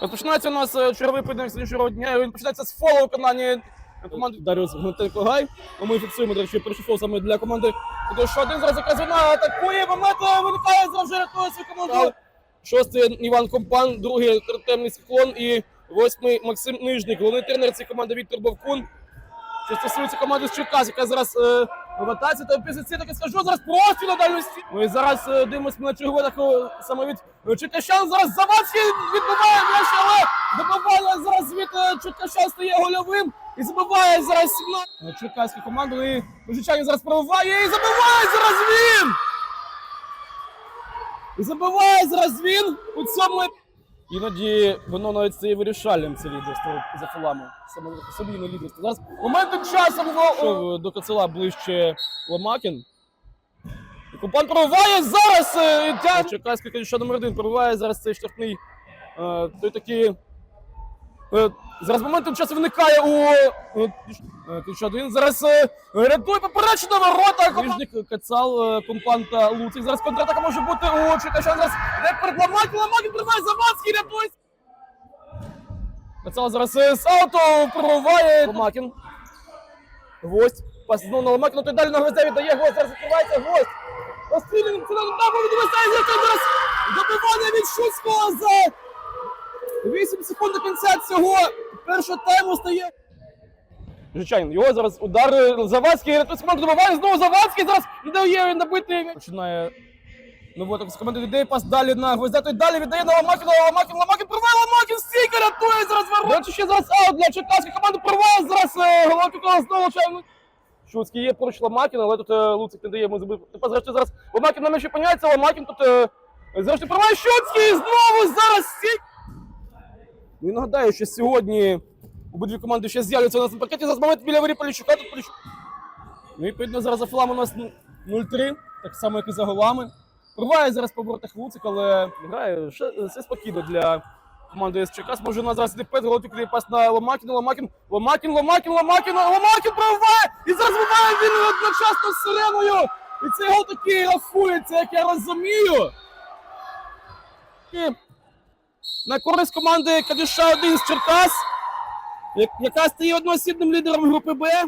Розпочинається у нас е, черговий поєдинок сьогоднішнього дня. Він починається з фолу виконання команди Даріус Гнатенко Гай. Ну, Ми фіксуємо, до речі, перший фол саме для команди. Тому що один зараз якраз вона атакує, момент е, виникає, зараз вже рятує свою команду. Шостий Іван Компан, другий темний Склон і восьмий Максим Нижник. Головний тренер цієї команди Віктор Бовкун. Що стосується команди з Черкас, яка зараз е, вивертається, то після цього таки скажу, зараз простріл на дальності. Ну зараз е, дивимося на чергову таку саме від е, Черкащан. Зараз Завадський відбиває м'яч, але добивання зараз від е, стає гольовим і забиває зараз 17. Черкаська команда. І Мужичані зараз пробиває і забиває зараз він! І забиває зараз він у цьому. Іноді воно навіть стає вирішальним це лідерство за фолами. Саме собі лідерство. Зараз моментом часом йшов до коцела ближче Ломакін. І Купан пробиває зараз. е, Тя... Черкаська каже, номер один пробиває зараз цей штрафний. е, Той такий. Е, Зараз моментом часу виникає у е, Ключа один. Зараз е, рятує поперечна ворота. Ніжник Кацал, е, Компан та Луцик. Зараз контратака може бути у Черкащан. Зараз де перед Ламакін. Ламакін приймає Завадський, рятує. Кацал зараз е, з ауто прориває. Ламакін. Гвоздь. Пас знову на Ламакіна. Той далі на гвоздя віддає гвоздь. Зараз закривається гвоздь. Розстрілює. Це на даму відвисає. Зараз добивання від Шуцького за 8 секунд до кінця цього першого тайму стає. Жичанин, його зараз удар Завадський, рятує добиває, знову Завадський, зараз не дає набити. Починає нову атаку з команди віддає пас далі на гвоздя, той далі віддає на Ламакіна, Ламакін, Ламакін прорває, Ламакін стійка рятує зараз ворот. ще зараз аут для Черкаської команди прорває зараз е, Головкіна знову чайно. Шуцький є поруч Ламакіна, але тут е, Луцик не дає йому забити. Тепер зрештою зараз Ламакін на м'ячі опиняється, Ламакін тут е, зрештою прорває Шуцький, знову зараз стійка. Ну і нагадаю, що сьогодні обидві команди ще з'являться у нас на паркеті. Зараз момент біля ворі Поліщука. Тут Поліщук. Ну і відповідно зараз за фолами у нас ну, 0-3, так само, як і за голами. Проває зараз по воротах Луцик, але грає все спокійно для команди Черкас. Може у нас зараз іде Петро, Лотик іде пас на Ломакіна, Ломакін, Ломакін, Ломакін, Ломакін, Ломакін проває! І зараз вибиває він одночасно з сиреною! І цей гол такий рахується, як я розумію. І на користь команди Кадюша 1 з Черкас, яка стає одноосібним лідером групи Б.